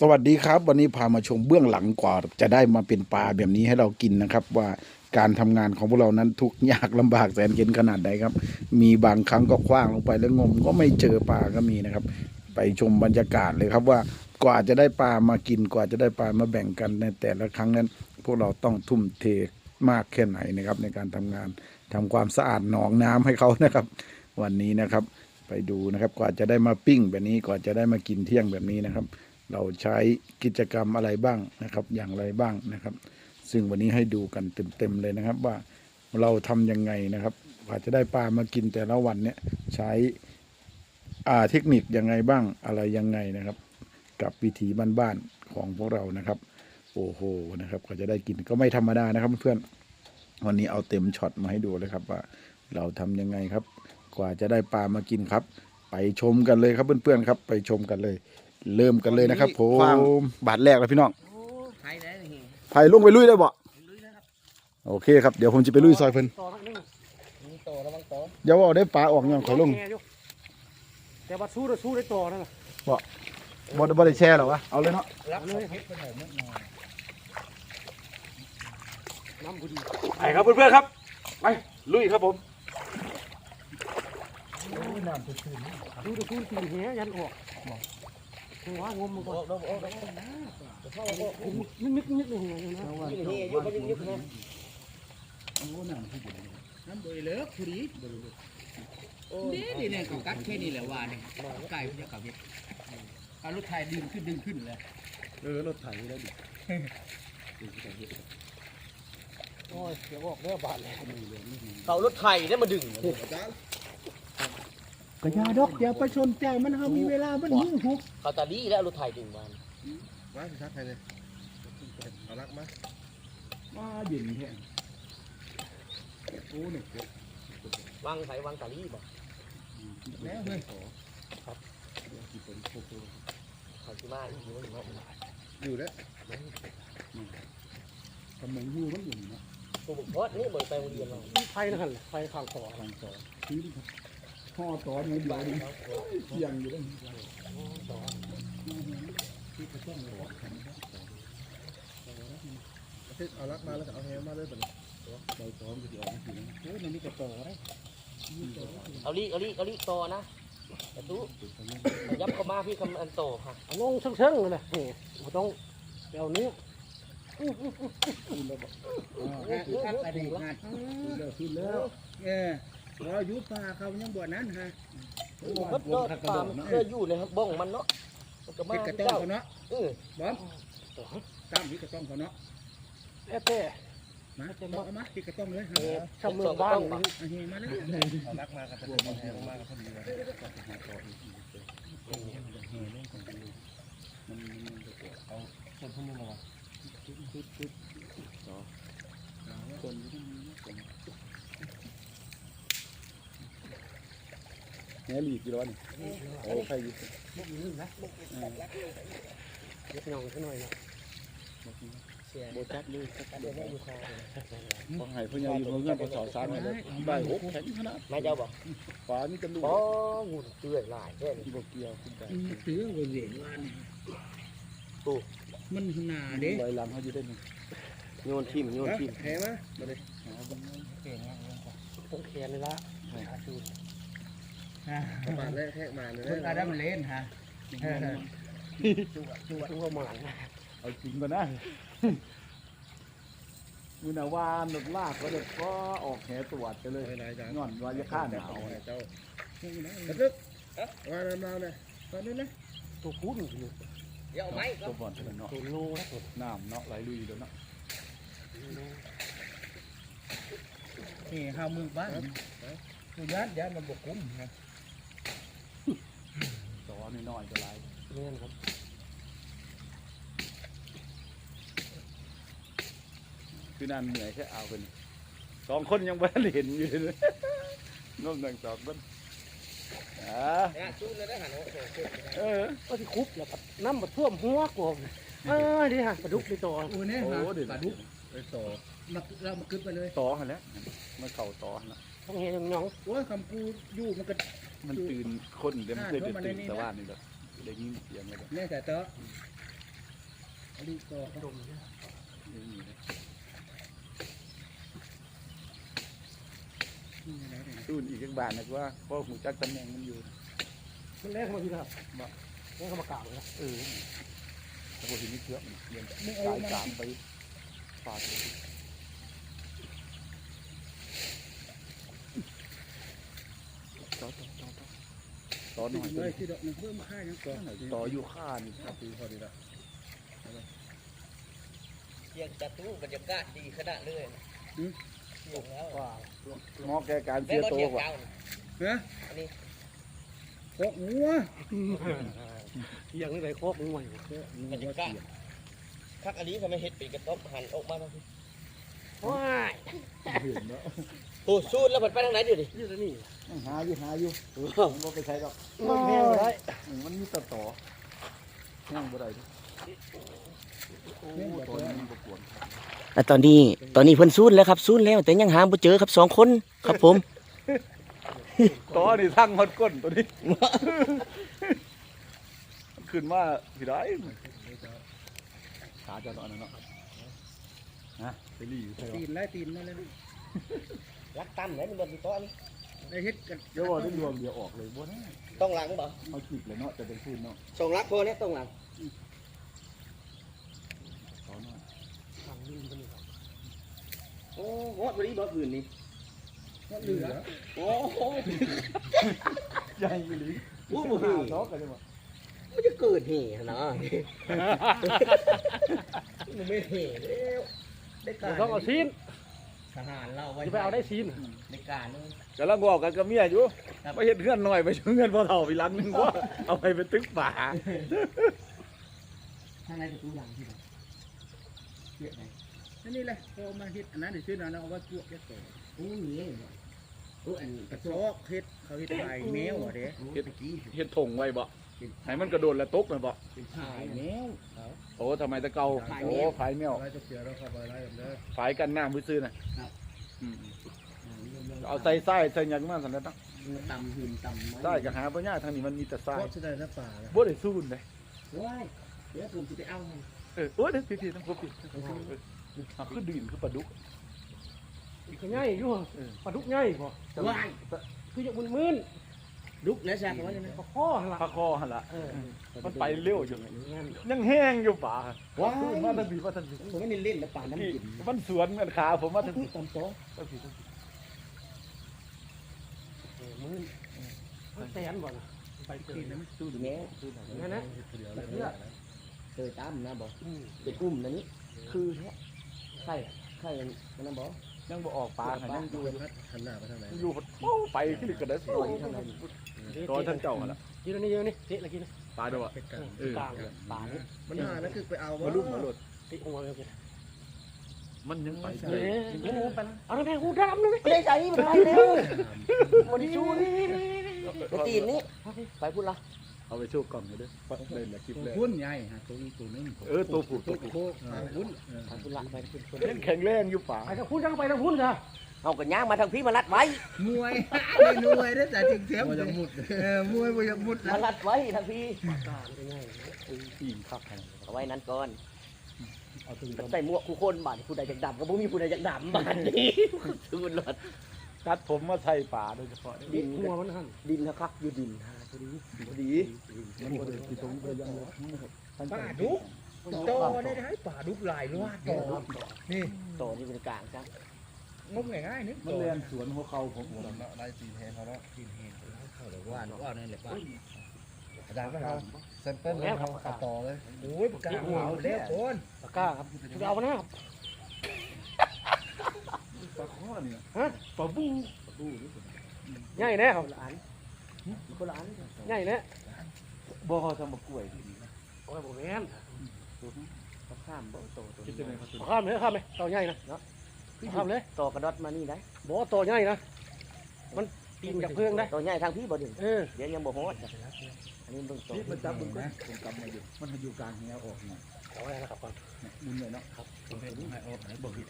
สวัสดีครับ วันนี้พามาชมเบื้องหลังกว่า จะได้มาเป็นปลาแบบนี้ให้เรากินนะครับ ว่าการทำงานของพวกเรานั้นทุกยากลำบากแสนเข็นขนาดใดครับ มีบางครั้งก็คว้างลงไปแล้วงมก็ไม่เจอปลาก็มีนะครับ ไปชมบรรยากาศเลยครับว่ากว่าจะได้ปลามากินกว่าจะได้ปลามาแบ่งกันในแต่ละครั้งนั้น พวกเราต้องทุ่มเทมากแค่ไหนนะครับ ในการทำงานทำความสะอาดหนองน้ำให้เขานะครับ วันนี้นะครับ ไปดูนะครับกว่าจะได้มาปิ้งแบบนี้กว่าจะได้มากินเที่ยงแบบนี้นะครับ เราใช้กิจกรรมอะไรบ้างนะครับ อย่างไรบ้างนะครับ ซึ่งวันนี้ให้ดูกันเต็มๆเลยนะครับ ว่าเราทำยังไงนะครับกว่าจะได้ปลามากินแต่ละวันเนี่ยใช้อ่าเทคนิคยังไงบ้างอะไรยังไงนะครับ กับวิถีบ้านๆของพวกเรานะครับ โอ้โหนะครับกว่าจะได้กินก็ไม่ธรรมดานะครับเพื่อนวันนี้เอาเต็มช็อตมาให้ดูเลยครับว่าเราทำยังไงครับ กว่าจะได้ปลามากินครับ ไปชมกันเลยครับเพื่อนๆครับ ไปชมกันเลย เริ่มกันเลยนะครับ ผมบาทแรกแล้วพี่น้องโอ้ไทยได้นี่ไผ่ลุงไปลุยได้บ่ลุยนะครับโอเคครับเดี๋ยวผมจะไปลุยซอยเพิ่นต่อข้างนึงมีโตระวังโตเดี๋ยวเอาได้ปลาออกยังขอยลุงแง่อยู่แต่ว่าสู้ได้สู้ได้ต่อนั่นน่ะบ่บ่ได้แช่หรอวะเอาเลยเนาะรับเลยครับน้ำพอดีไปครับเพื่อนๆครับไปลุยครับผมสู้ได้สู้ตีนแหยันออก หัวงมมันก่อนนึกนึกนึกเลยนะนี่นี่ยุบยุบยุบนะน้ำบริเลิกผู้ดีนี่นี่เนี่ยเขากัดแค่นี้แหละว่าเนี่ยไก่พระเจ้าเขาเนี่ยเอารถไถดึงขึ้นดึงขึ้นเลยเออรถไถได้วดิโอ้ยเดี๋ยวออกเรือบาดเลยเขารถไถได้มาดึง ก็ยาดอกอย่าไปสนใจมันเขามีเวลามันยิ่งหุกเขาตาลีแล้วรถไถดึงมามาสิทักใครเลยเอารักมามาเย็นแท้โอ้เนี่ยวางไถวางตาลีบ่แล้วเฮ้ยเขาสิมาอีกอยู่เนาะอยู่แล้วกำลังอยู่มันอยู่เนาะตัวบุกพอดนี่บ่ไปโรงเรียนเราไฟนั่นไฟข้างต่อทางต่อ ที่ห่อต่อเงินเดือนเสียงอยู่ด้วยเอารักมาแล้วก็เอาแฮมาเลยแบบใบตองก็จะออกมาถึงโอ้ยมันนี่ก็ต่อได้เอาลีเอาลีเอาลีโตนะแต่ตู้ยับเข้ามาพี่คำอันโตค่ะเอาลงเชิงๆเลยนะนี่บ่ต้องเดี๋ยวนี้คือคักอะไรงานขึ้นแล้วขึ้นแล้วเออ รออยู่ป่าเขายังบ่นั้นฮะมันก็ตามเคยอยู่ในบ้องมันเนาะมันก็มาเป็นกระต้องเจ้าเขาเนาะเออบอมตามที่กระต้องเขาเนาะเอ๊ะเต้มาเอามาที่กระต้องเลยเอ๊ะชาวเมืองบ้านนี่เอาเฮมาเลยเอารักมากับตัวมันแฮมากับพอดีเลยแหน หลีกี่ร้อนโอ้ใครอยู่เล็กน้องขึ้นหน่อยนะเสียโบจับเลยเดี๋ยวแม่อยู่คอต้องให้พ่อใหญ่อยู่เงินพอสอสามเลยได้โอ้แข็งขนาดแม่เจ้าบ่ฝานี่จะลูกอ๋อหุ่นเตื้อยหลายแค่นี้ที่บ่เกี่ยวขึ้นไปถือว่าเหรียญว่านี่มันหนาเด้ลอยลำเขาอยู่ได้หนึ่งโยนทิ่มโยนทิ่มแฮมามาเลยต้องแขนเลยละ บาทแรกแทกมาเลยคนอาดัมเล่นฮะตัวหมานเอาจริงก่อนนะมือหนาวานหนุดลากก็จะก็ออกแหตรวจไปเลยไม่ไรจ้ะงอนว่าจะฆ่าหนาวเจ้าตะลึกว่าน้ำเราเนี่ยตอนนี้นะตัวพูดอยู่เดี๋ยวไหมตัวบ่อนเนาะตัวโลนะตัวน้ำเนาะไหลลุยแล้วเนาะนี่ห้ามือบ้านคือยัดยัดมันบกคุ้มนะต่อ น้อยๆก็ไหลเนี่ยครับคือนั่นเหนื่อยแค่เอาเป็นสองคนยังไม่ได้เห็นอยู่เลยน้องหนึ่งสองคนอ่าเนี่ยจูนเลยได้หันโอ้โหเออก็ที่คุบแล้วก็น้ำมาท่วมหัวกบเออดีฮะปลาดุกในตัวโอ้เนี่ยโอ้ฮะเดี๋ยวปลาดุกไปต่อมาเรามาขึ้นไปเลยต่อหันแล้วมันเข่าต่อหันแล้วต้องเห็นน้องโอ้ยคำพูอยู่มันก็ มันตื่นคนเดี๋ยวมันเคยตื่นตื่นแต่ว่านี่แหละได้ยินเสียงอะไรแบบแน่แต่เตอะอันนี้ต่อครับดมเนี่ยนี่อะไรเนี่ยตู้อีกจักบาทนะว่าเพราะหูจักตำแหน่งมันอยู่มันแรกเข้ามาทีนะครับแรกเข้ามากล่าวเลยนะเออแต่พอเห็นนี่เชือกมันเรียนไม่กาเอายมันกลางไปฟาดเลยต่อต่อ ต่อหน่อยเลยที่ดอกมันเพิ่มค่ายังก่อต่ออยู่ข้านี่ครับปีพอดีละเสียงจัตุบรรยากาศดีขนาดเลยเสียงแล้วหมอแกการเสียโตกว่าเก่าฮะอันนี้โคกหัวเที่ยงนี่ไรโคกมวอยโคกหัวว่าเสียคักอันนี้ทำไมเห็ดปีกกระต๊อบหันออกมาทางนี้ว้ายโอ้สูดแล้วมันไปทางไหนเดี๋ยวดินี่แล้วนี่ ยังหาอยู่หาอยู่มันบ่ไปใช้ดอกมันแพงเลยอืมมันมีแตะต่อแห้งบ่ได้ดิโอ้ตัวนี้มันบ่กวนแต่ตอนนี้ตอนนี้เพิ่นซูนแล้วครับซูนแล้ว แต่ยังหาบ่เจอครับสองคนครับผม ต่อนี่ทั้งฮอดก้นตัวนี้ ขึ้นมาพี่ได้ขาจะนอนนั่นเนาะฮะไปรีอยู่ใช่ตีปะนไล่ตีนนั่นเลยรักตั้มไหนมันบนโต๊ะนี่ ไอ้เฮ็ดกันเดี๋ยวว่าได้รวมเดียวออกเลยบ่นะต้องหลังบ่เอาจิบเลยเนาะจะเป็นคืนเนาะสองลักพอเนี่ยต้องหลังต่อหน่อยทางนี้มันนี่ครับโอ้โหวันนี้บ่คืนนี่ว่าเหลือโอ้โหใหญ่อีหลีโอ้โหหาดอกกันเลยว่ะมันจะเกิดเหตุนะมันไม่เหตุแล้วได้การต้องเอาซีน ทหารเราไว้จะไปเอาได้ซีนในการเลยกำลังบอกกันกับเมียอยู่ครับไปเฮ็ดเงื่อนหน่อยไปช่วยเงื่อนพ่อเฒ่าพี่หลังหนึงว่าเอาไปเป็นตึกป่าทางในประตูหลังที่ไหนเยอะไหนนั่นนี่แหละพอมาเฮ็ดอันนั้นเดี๋ยวชื่อนั้นเอาไว้พวกเฮ็ดต่อโอ้ยโอ้อันกระซอกเฮ็ดเขาเฮ็ดลายแมวอะเด้เฮ็ดตะกี้เฮ็ดถงไว้บ่ ให้มันกระโดดแล้วตกเลยบ่เป็นชายแมวโอ้ทำไมตะเกาฝายโอ้แมวฝายแมวอะไรจะเสียเราขับอะไรแบบนี้ฝายกันน้ำมือซื้อน่ะอืมเอาใส่ไส้ใส่หยังมาสั่นแล้วตั้งตำหืนตำไม้ไส้ก็หาบ่ยากทางนี้มันมีแต่ไส้เพราะจะได้น้ำป่าเลยบ่ได้สู้เลยว้ายเดี๋ยวผมจะไปเอามันเออโอ้ยเดี๋ยวพี่ๆต้องพบพี่เอาคือดินคือปลาดุกอีกง่ายอยู่ปลาดุกง่ายพอว้ายคืออย่างมึน ลุกนะจ๊ะว่าจะไหมๆปลาข้อหั่นล่ะพาคอหั่นล่ะเออมันไปเร็วอยู่งั้น ยังแห้งอยู่ป่าว้าขึ้นมาทันทีว่าทันทีผมไม่ได้เล่นแล้วป่านน้ำพี่กินมันสวนกันขาผมมาทันทีตำโต๊ะทันทีทันทีเออมึนมันแตนบ่นะไปเจอตีนนั้นสู้ดีแม่นั่นนะเดียวแบเลยบนี้เคยตามนะบอกอืมเป็นกุ้มนะนี่คือแท้ไข่ไข่มันนะบอกยังบ่ออกปลาค่ะยังอยู่หันหน้าไปทางไหนอยู่โอ้ไปขึ้นกระได้สวยรอ ยท่านเจ้าหั่นล่ะกินอันนี้เยอะนี่เทะละกินปลาเด้อวะเป็ดกันเออ กลางปลาเนี่ยมันหาแล้วคือไปเอามาลุ่มมาหลดติหัวเลยมันยังไปเอ๊ะเอาน้ำแพงหูดำเลยไม่ได้ใจมันไปเร็วมันชูนี่มาตีนนี่ไปพูดละเอาไปโชว์กล่องเลยเด้อเล่นละคลิปตัวแรกพุ่นใหญ่ฮะตัวนี้ตัวนึงเออตัวผูกตัตัววผูกโคกพุ่นไปพูดละไปพูดยังแข็งแรงอยู่ป่าไปทางพุ่นจังไปทางพุ่นจ้ะ เอากระย่างมาทางพี่มาลัดไว้มวยไม่มวยได้แต่จริงเทียมจะมุดเออมวยบ่อยากมุดมาลัดไว้ทางพี่กลางเป็นไงโอ้ยปีนคักแข็งเอาไว้นั้นก่อนเอาตัวนี้ใส่หมวกคู่คนบาดผู้ใดจากดำก็บ่มีผู้ใดจากดำบาดนี้สุดหลอดตัดผมมาใส่ป่าโดยเฉพาะดินหัวมันหันดินนะครับอยู่ดินฮะพอดีพอดีมันบ่ได้ที่ตรงไปยังเลยป่าดุกโตได้ให้ป่าดุกลายลวดโตนี่โตนี่เป็นกลางจ้ะ งมง่ายๆนึกมันเรียนสวนหัวเขาผมหัวลายตีนแทนเขาเนาะตีนแทนเขาเดี๋ยวว่าว่านั่นแหละป่าอาจารย์ก็ครับเซมเปิลแล้วครับต่อเลยโอ้ยปากกาหัวแล้วคนปากกาครับจะเอาไปนะครับปลาข้อนี่ฮะปลาบูใหญ่แน่ครับคนละอันคนละอันใหญ่แน่บ่เขาทำมะกล้วยโอ้ยผมแม่นเขาข้ามบ่โตตัวคิดนี้ยังไงครับข้ามเลยข้ามเลยต่อใหญ่นะเนาะ ข้ามเลยโตกระดดมานี่ได้บอกว่าต่อใหญ่นะ มันปีนจากเพื่องได้โตใหญ่ทางพี่บ่ดึงเออเดี๋ยวยังบ่ฮอดจ้ะอันนี้เบิ่งโตนี่มันจับมึงก็ผมกำมาอยู่มันอยู่กลางแหวออกเนี่ยเอาไว้นะครับก่อนมุนเลยเนาะผมเป็นให้ออกไหนบอกผิด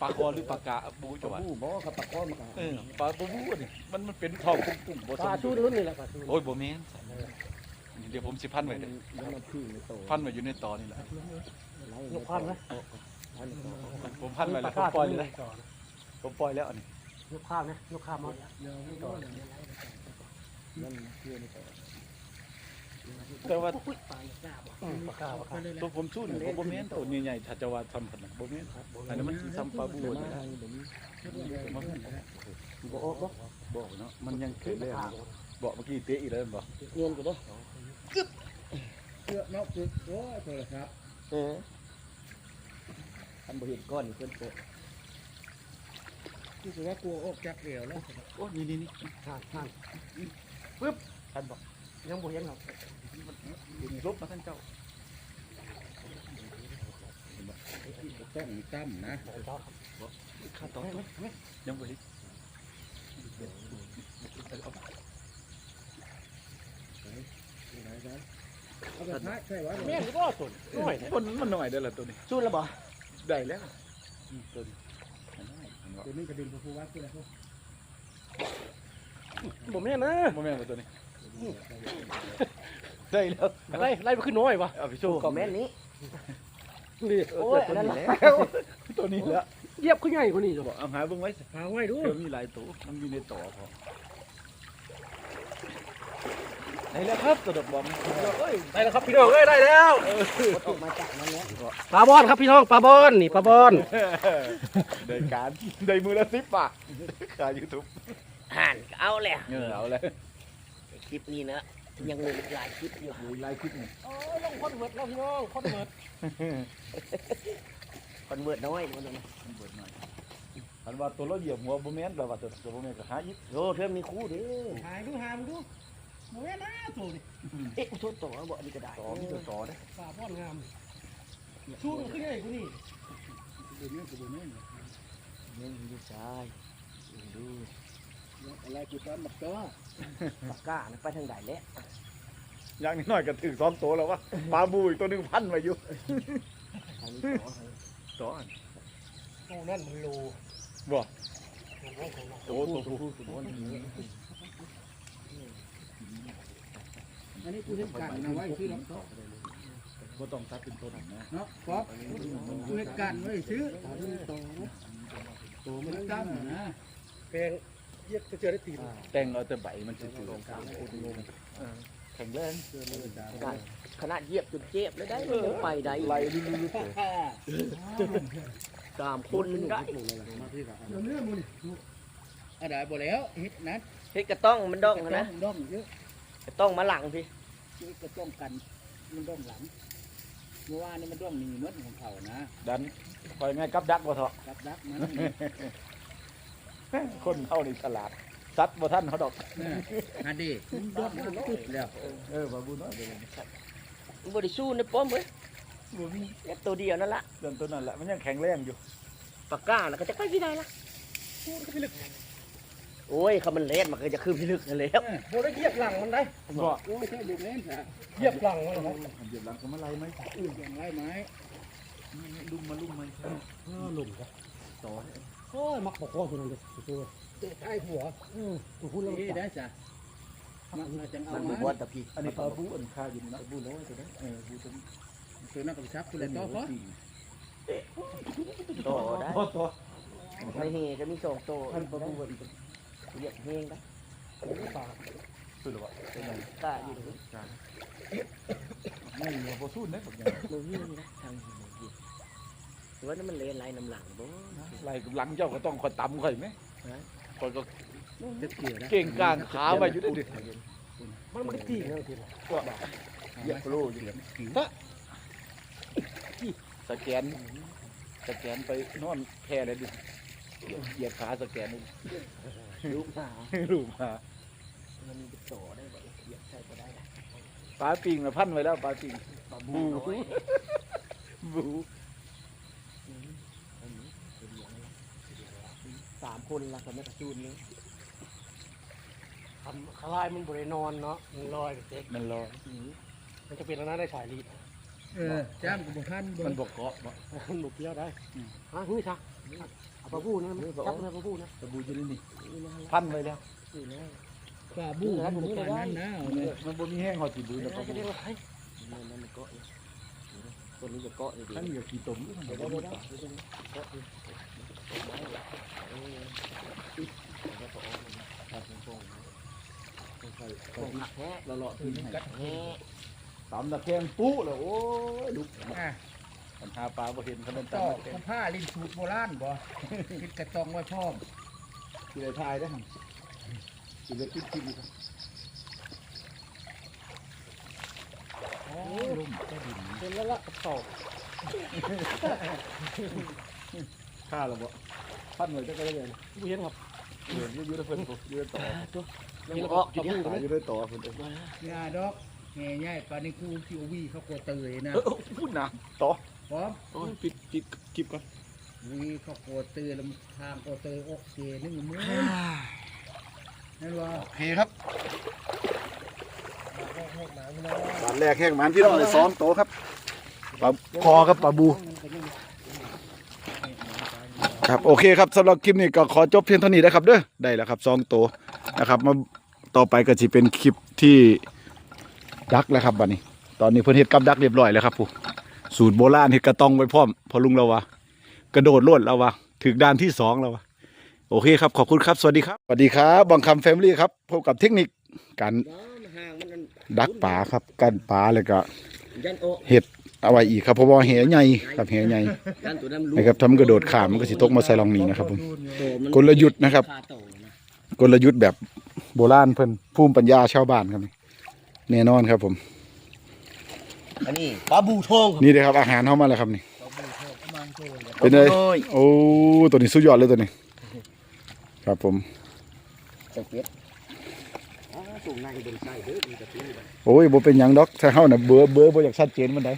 ปลาคอหรือปลากะบูจังหวะบูบ่ครับปากก้อมาเออปลาบูบูนี่มันมันเป็นทองกุ้งๆบ่ปลาชูรุ่นนี่แหละปลาชูโอ้ยบ่แม่นดี๋ยวผมสิพันไว้เลยพันไว้อยู่ในตอนี่แหละยกข้ามนะ ผมพันไว้แล้วผมปล่อยเลยนะผมปล่อยแล้วอันนี้ยกข้ามนะยกข้ามมาแต่ว่าปากกาปากกาตัวผมสู้นี่ผมบ่แม่นตัวใหญ่ๆถ้าจะว่าทำขนาดบ่แม่นอันนั้นมันสิซ้ำปลาบูอยู่นะมันบ่ออกบ่บ่เนาะมันยังเกิดเลยอะบอกเมื่อกี้เตะอีกแล้วบ่เงินกูเด้อเสื้อนอกตึกโอ้ยโทรศัพท์เออ ทำบ่เห็นก้อนนี่เพิ่นโตกูคือว่ากลัวออกจากเหวแล้วโอ้นี่นี่นี่ท่านท่านปึ๊บท่านบอกยังบ่เห็นหรอกลบมาท่านเจ้าต้องตั้มนะข้าต่อยังบ่เห็นเอาไปพักใช่ไหมแม่นก็สุดน้อยมันมันหน่อยได้อละตัวนี้สู้แล้วบ่ ได้แล้วอืมตัวนี้ตัวนี้กระดิ่งพระผู้วัดคืออะไรบ่แม่นนะบ่แม่นว่าตัวนี้ได้แล้วไล่ไล่ไปขึ้นน้อยวะเอาไปโชว์ก็แม่นนี้นี่โอ้ยอันนั้นแหละตัวนี้แล้วเยียบขึ้นใหญ่กว่านี้จะบบออกกเอาหาเบิ่งไว้สิหาไว้ดูเดี๋ยวมีหลายตัวมันอยู่ในต่อพอ ได้แล้วครับตัวดอกบอมเอ้ยได้แล้วครับพี่น้องเอ้ยได้แล้วออกมาจากนั้นแล้วปลาบอนครับพี่น้องปลาบอนนี่ปลาบอนได้การได้มือละสิบบาทขายยูทูบห่านก็เอาแหละเงินเอาเลยคลิปนี้นะยังมีหลายคลิปอยู่ดูไลค์คลิปนี่โอ้ยลงคนเวิร์ดแล้วพี่น้องคนเวิร์ดคอนเวิร์ตน้อยมันนะเบิดหน่อยอันว่าตัวเราเหยียบหัวบ่แม่นแปลว่าตัวตัวบ่แม่นก็หาอีกโอ้เธอมีคู่เด้อหายดูหายดู โอ้ยนะตัวนี้เอ๊ะโทษต่อบ่อันนี้ก็ได้ต่อมีตัวต่อเด้ปลาบอนงามชูมันขึ้นใหญ่กว่านี้ตัวนี้ตัวนี้ยังดูชายดูอะไรกูตอนมักตัวปากกานะไปทางใดแล้วอย่างน้อยก็ถึงซ้อมตัวแล้ววะปลาบูอีกตัวหนึงพันไว้อยู่ทางนี้ต่อต่อโอ้นั่นมันโลบ่ของเราของเราโอ้ตัวผู้ตัวนี้ อันนี้กูเห็นกันนะไว้ซื้อลำโต๊ะบ่ต้องตัดเป็นต้นนะเนาะป๊อปกูเห็นกันไว้ซื้อตัวมันตั้มนะแปลงเยียบจะเจอได้ตีนแต่งเอาแต่ใบมันสิถือเออแข็งแรงขนาดเยียบจนเจ็บเลยได้ยังไปได้ไหลลุลุลุเลยตามคนได้เนื้อมันอะไรบ่แล้วเฮ็ดนะเฮ็ดกระต้องมันดองนะดองเยอะ ต้องมาหลังพี่ก็ต้องกัน มันด้องหลัง เมื่อวานนี่มันด้องหนีมดของเขานะดันคอยง่ายกับดักบ่เถาะรับรักมันคนเฮานี่ฉลาดซัดบ่ทันเขาดอกอันดีมันด้องมันตึ๊บแล้วเออบาบูน้อยเดี๋ยวนี้มันบ่ได้สู้ในป้อมเว้ยบ่มีแค่ตัวเดียวนั่นละเรื่องตัวนั้นแหละมันยังแข็งแรงอยู่ปากกาน่ะก็จะไปที่ใดล่ะ โอ้ยเขามันเล็ดมันก็จะขึ้นพิลึกนั่นแหล้วโบได้เหยียบหลังมันได้บ่โอ้ยใช่เด็กเล่นนะเหยียบหลังมันเหรอเหยียบหลังก็มาไล่ไหมอื่นอย่างไรไหมลุมมาลุมมาเออหลุมจ้ะต่อโอ้ยมักบอกว่าคนนั้นเลยตัวเตะท้ายหัวอืมตัวคุณเรานี่จับได้จ้ะมันจังเอามันบ่มาว่าแต่พี่อันนี้ปลาบูอันคาอยู่นี่นะบูน้อยตัวนั้นเออบูตัวนี้ตัวนั้นกับชับตัวเลยต่อเพราะต่อได้ต่อต่อในเฮก็มีสองตัวท่านปลาบูว่าอีก เหยียบเฮงได้ปลาสุดหรอวะเป็นไงกล้าอยู่ตรงนี้ไม่มีบ่สู้ได้บักอย่างมันวิ่งนะทางหินเหยียบหรือว่านั่นมันเลนไหลน้ำหลังบ่ไล่หลังเจ้าก็ต้องคอยตำข่อยไหมข่อยก็จะเกี่ยวนะเก่งกลางขาไว้อยู่ได้ดิมันมันตีนั่นทีเหยียบโลอยู่เหลี่ยมสแกนสแกนไปนอนแค่เลยดิ เหยียบขาสแกนนี่ลูกหาลูกมามันมีต่อได้บ่เหยียบใช่ก็ได้นะปลาปิงมาพันไว้แล้วปลาปิงบูน้อยบูสามคนละก็ไม่กระจูนเลยทำคลายมันบริโนอนเนาะมันลอยเด็กมันรอมันจะเป็นอันนั้นได้สายลีดเออจ้างกับท่านบมันนบกเกาะบ่มันบุกเกี้ยวได้ฮะเฮ้ยช่ะเอา ปลาบูนะมันจับนะปลาบูนะตะบูอยู่นี่นี่พันไว้แล้วนี่นะปลาบูมันบ่ปานนั้นนะเอาเนี่ยมันบ่มีแห้งหอดสิบืนแล้วก็จะได้ว่าให้มันมันเกาะอยู่ตัวนี้จะเกาะอยู่ดีท่านเหลือกี่ตมเดี๋ยวเดี๋ยวเดี๋ยวเดี๋ยวเกาะอยู่เออแล้วก็เอาครับตรงๆตรงหักแฮะละเลาะถึงให้แฮะตำตะแคงปุ๊แล้วโอ้ยลุกอะ ปัญหาปลาบ่เห็นเขาเป็นต่อตำตะแคกุงผ้าลิ้นสูตรโบราณบ่ คิดกระจองไว้พร้อมสิได้ทายได้อหั่นสิได้ติดกินครับโอ้ลมก็ดินเป็นแล้วละกระเป๋าฆ่าแล้วบ่พันไว้จักก็ได้เลยกูเห็นครับเหลืออยู่ในเพิ่นปุ๊บอยู่ในต่อยังเกาะอยู่เนี่ยตายอยู่ในต่อเพิ่นเด้อยาดอกแง่ใหญ่ปานนี้กูคิววีเขากลัวเตยนะเออพูดนะต่อ พร้อมโอ้ยปิดปิดคลิปก่อนวีเขากลัวเตยแล้วทางกลัวเตยโอเคนึงมือนั่นว่าโอเคครับบาทแรกแห้งหมันพี่น้องเลยซ้อนโตครับปลาคอครับปลาบู ครับโอเคครับสำหรับคลิปนี้ก็ขอจบเพียงเท่านี้นะครับเด้อได้แล้วครับสองตัวนะครับ มาต่อไปก็จะเป็นคลิปที่ดักแล้วครับบัดนี้ ตอนนี้เพิ่นเฮ็ดกับดักเรียบร้อยแล้วครับผู้ สูตรโบราณเฮ็ดกระตองไว้พร้อมพอลุงเราวะกระโดดโลดแล้ววะถึงด้านที่สองแล้วะโอเคครับขอบคุณครับสวัสดีครับสวัสดีครับบังคำแฟมิลี่ครับพบกับเทคนิคการดักปลาครับกันปลาแล้วก็เห็ดเอาไว้อีกครับเพราะว่าแหใหญ่ครับแหใหญ่นตัวนั้นรู้นะครับทำกระโดดขามมันก็สิตกมาใส่รองนี้นะครับผมกลยุทธ์นะครับกลยุทธ์แบบโบราณเพิ่นภูมิปัญญาชาวบ้านครับแน่นอนครับผม อันนี้ปลาบูทองครับนี่เลยครับอาหารเข้ามาแล้วครับนี่ประมาณโตเลยเป็นไงโอ้ยโอ้ตัวนี้สุดยอดเลยตัวนี้ ครับผม ใส่เป็ดอ้าวสูงในเป็นไส้เด้อมีแต่ตู้โอ้ยบ่เป็นหยังดอกถ้าเฮาน่ะเบื่อเบื่อบ่อยากชัดเจนมันได้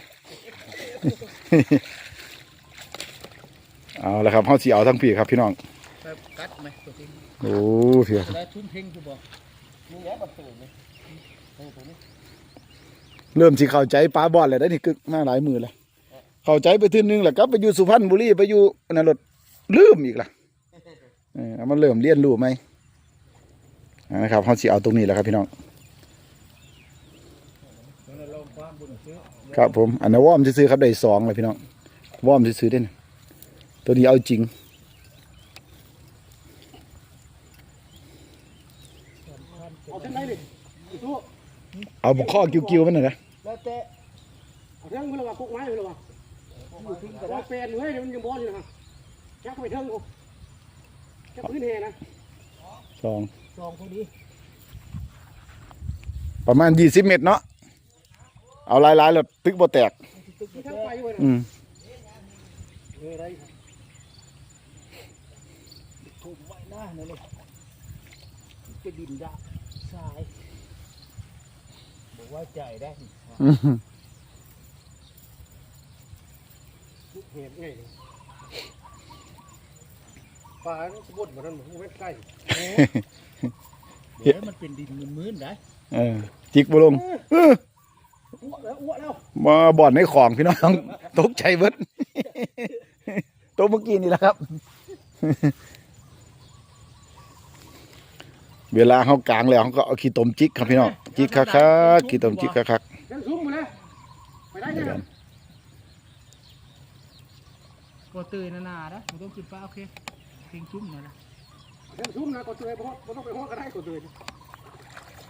เอาละครับเฮาสิเอาทั้งพี่ครับพี่น้องแบบกัดไหมตัวจริงโอ้เพียได้ทุ่มเพ่งคือบอกนี่แหละบักตูนี่เออตัวนี้ เริ่มสิเข้าใจปลาบอดแล้วได้นี่กึกมาหลายมือแล้วเข้าใจไปทีนึงแหล้วกลับไปอยู่สุพรรณบุรีไปอยู่นรถลืมอีกล่ะเออมันเริ่มเรียนรู้ไหมนะครับเฮาสิเอาตรงนี้แหละครับพี่น้องครับผมอันนั้นวอมซื้อครับได้สองเลยพี่น้องวอมซื้อได้นะตัวนี้เอาจริงเอาเส้นไหนดิตู้เอาบุกข้อกิ้วๆมันหน่อยนะ แล้วแต่เอาเทิงมันละว่าคุกไม้มันละว่าว่าแปลนเฮ้ยมันยังบอลอยู่นะจักไปเทิงกูจักพื้นแห่นะสอง สองพอดีประมาณยี่สิบเมตรเนาะ เอาหลายๆแล้วตึกบ่แตก ที่ทั้งไปไว้นะอืม เฮ้ยได้ถูกไว้หน้าเนี่ยเลยจะดินดาสาย บอกว่าใจได้อืมเหตุไงปลาสมบูรณ์เหมือนนั้นเหมือนเว็บใกล้เดี๋ยวมันเป็นดินมืนๆได้เออจิกบ่ลงเอออ้วกแล้วอ้วกแล้วมาบ่อนในของพี่น้องตกใจเบิดตัวเมื่อกี้นี่แหละครับ เวลาเขากลางแล้วเขาก็เอาขี้ตมจิกครับพี่น้องจิกคักๆขี้ตมจิกคักยังซุ้มมาเลยไปได้ยังก็เตยนาๆนะมันต้องขึ้นฟ้าโอเคเพ่งชุ่มหน่อยนะยังซุ้มนะก็เตยเพราะมันต้องไปห้องก็ได้ก็เตย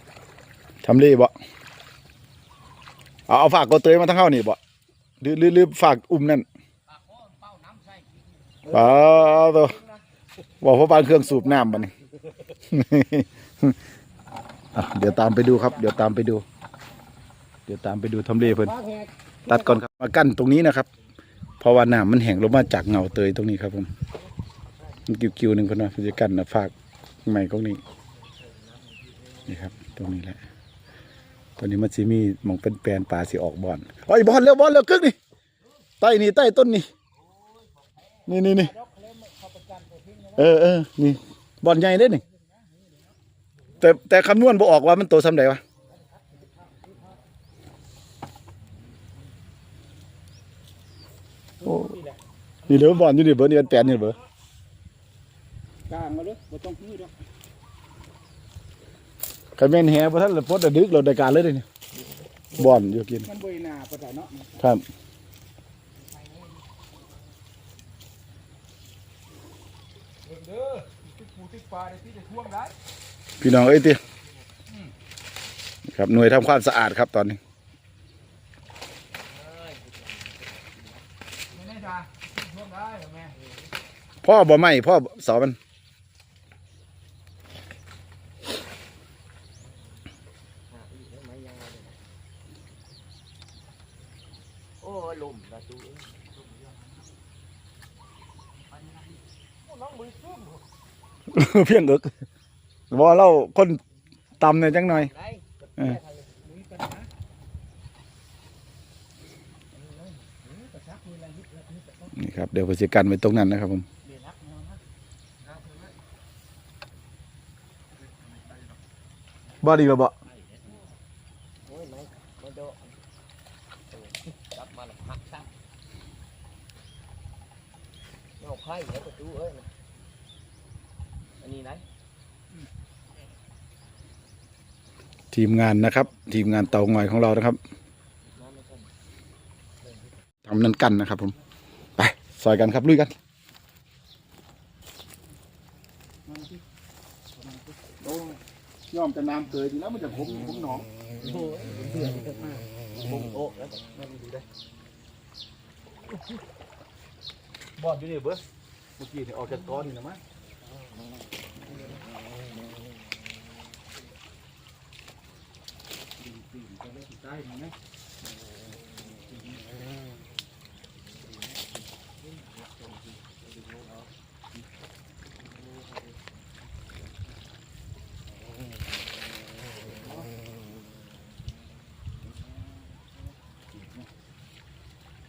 ๆทำรีบ่เอาเอาฝากกดเตยมาทั้งเข้านี่บ่หรือหรือหรือฝากอุ้มนั่นเป้าน้ำใส่เอาตัวบอกพ่อบ้านเครื่องสูบน้ำบัดนี้อะ เดี๋ยวตามไปดูครับ เดี๋ยวตามไปดู เดี๋ยวตามไปดูทำเลเพิ่นตัดก่อนครับมากั้นตรงนี้นะครับ เพราะว่าน้ำมันแห้งลงมาจากเงาเตยตรงนี้ครับผมมันกิ้วๆหนึ่งคนนะผมจะกั้นนะฝากใหม่ก็นี้นี่ครับ ตรงนี้แหละตอนนี้มันสิมีมองเป็นแปลนป่าสิออกบอนโอ้ยบอนแล้วบอนแล้วกึกนี่ใต้นี่ใต้ต้นนี่นี่นี่นี่เออเออนี่บอนใหญ่เด้นี่ แต่แต่คำนวณบ่ออกว่ามันโตสำใดวะโอ้นี่เหลือบอลอยู่นี่เบอร์นี่เป็นแปดนี่เบอร์กลางมาเลยบ่ต้องพื้นหรอกคันแม่นแฮบ่ทันละพดอะดึกเราได้การเลยเด้นี่บ่อนอยู่กิน มันบ่หน้าปะเนาะครับเด้อติดปูติดปลาได้ที่จะท่วงได้ พี่น้องเอ้ยติครับหน่วยทำความสะอาดครับตอนนี้ไม่แน่จ้าท่วงได้แม่พ่อบ่ไหมพ่อสอมันโอ้ยลมกระตูเพียงเอิก บ่เราคนตำเนี่ยจังหน่อยได้เออมีปัญหานี่ครับ เดี๋ยวผมจะกันไว้ตรงนั้นนะครับผมบ่ดีบ่บ่โอ้ยไม่ไม่โดกลับมาแล้วหักซ้ำเอาไข่แล้วกระตูเอ้ยอันนี้ไหน ทีมงานนะครับ ทีมงานเตางอยของเรานะครับน้ำไม่ใช่ทำนั้นกันนะครับ ผมไปซอยกันครับลุยกันโอ้ยอมแต่น้ำเกยดีแล้วมันจะผมผมหนองโอ้ยเบื่อที่มากผมโอ้แล้วมันบอดอยู่นี่เบิ้เมื่อกี้นี่ออกจากก้อนนี่นะมั้ง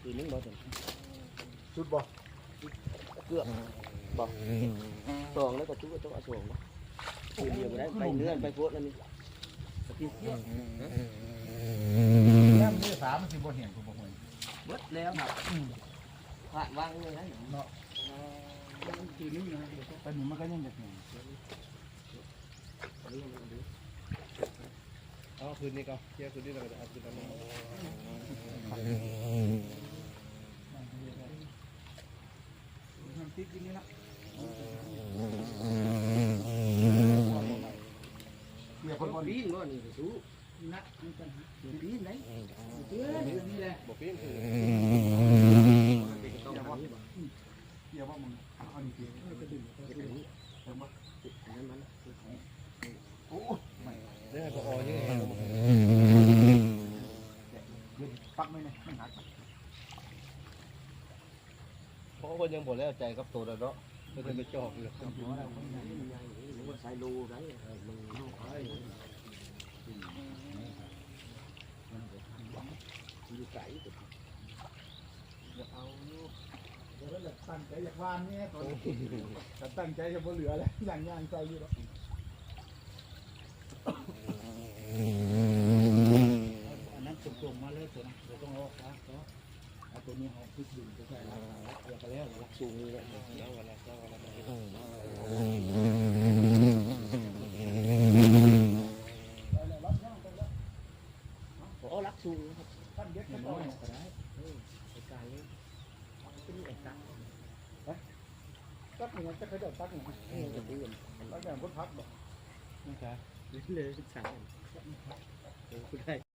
ทีนึงบ่ถึงชุดบ่เกือบบ่สองแล้วก็ตู้ก็ต้องเอาสองนะทีเดียวไปได้ไปเลื่อนไปโพสแล้วนี่ทีเดียว แค่มือสามมันสิบ่เห็นผมบ่เห็นเบิดแล้วครับผ่านวางเลยนะทีนึงนะตอนนี้มันก็ยังจะเห็นเอาคืนนี้ก็เที่ยวคืนนี้เราจะเอาคืนนั้นมันติดอยู่นี่ละเมียคคนนบ่ปีนก็นี่สู้ นะมีปัญหาปีนไหนเพื่อนนี่แหละบอกพี่คืออบ่เมียว่ามึงเอาดีเกียก็ดึงบอันนี้อันนั้นมันโอ้ได้พอยังไงปักไม่เนี่ยไม่หักเพราะคนยังบ่แล้วใจกับตัวแล้วเนาะก็จะไปจอกอยู่ใส่รูได้มึงอ อยู่ไกลเอาแล้วตั้งใจอยากวานเนี่ยตอนนี้แต่ตั้งใจจะบ่เหลือแล้วอย่างย่างใจอยู่แล้วอันนั้นตรงๆมาเลยตัวนะเดี๋ยวต้องออกนะเอาตัวนี้เอาพลิกดึงไปใส่แล้วแล้วก็แล้วละสูงนี่แหละแล้ววันละแล้ววันละ โอ้รักสูงครับ ปั้นเย็ดก็ได้ก็ได้ ไอ้กายเป็นไอ้กาย ตักเนี่ย จะเคยได้ตักเนี่ยเออจะเตือนตักอย่างพุทธักบ่นะครับเลยสั่งเออคุณได้